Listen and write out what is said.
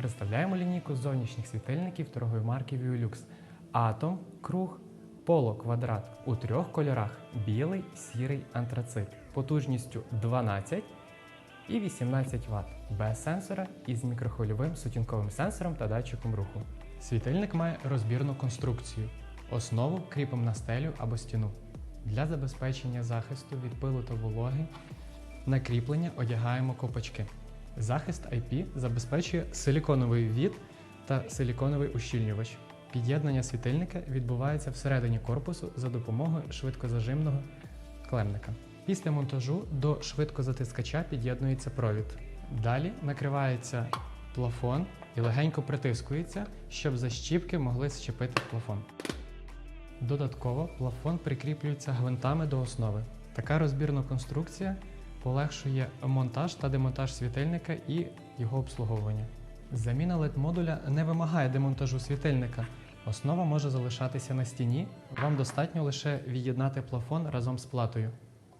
Представляємо лінійку зовнішніх світильників торгової марки Violux. Атом, круг, поло, квадрат у трьох кольорах: білий, сірий, антрацит, потужністю 12 і 18 Вт, без сенсора із мікрохвильовим сутінковим сенсором та датчиком руху. Світильник має розбірну конструкцію. Основу кріпимо на стелю або стіну. Для забезпечення захисту від пилу та вологи на кріплення одягаємо копачки. Захист IP забезпечує силіконовий від та силіконовий ущільнювач. Під'єднання світильника відбувається всередині корпусу за допомогою швидкозажимного клемника. Після монтажу до швидкозатискача під'єднується провід. Далі накривається плафон і легенько притискується, щоб защіпки могли зчепити плафон. Додатково плафон прикріплюється гвинтами до основи. Така розбірна конструкція полегшує монтаж та демонтаж світильника і його обслуговування. Заміна LED-модуля не вимагає демонтажу світильника. Основа може залишатися на стіні. Вам достатньо лише від'єднати плафон разом з платою.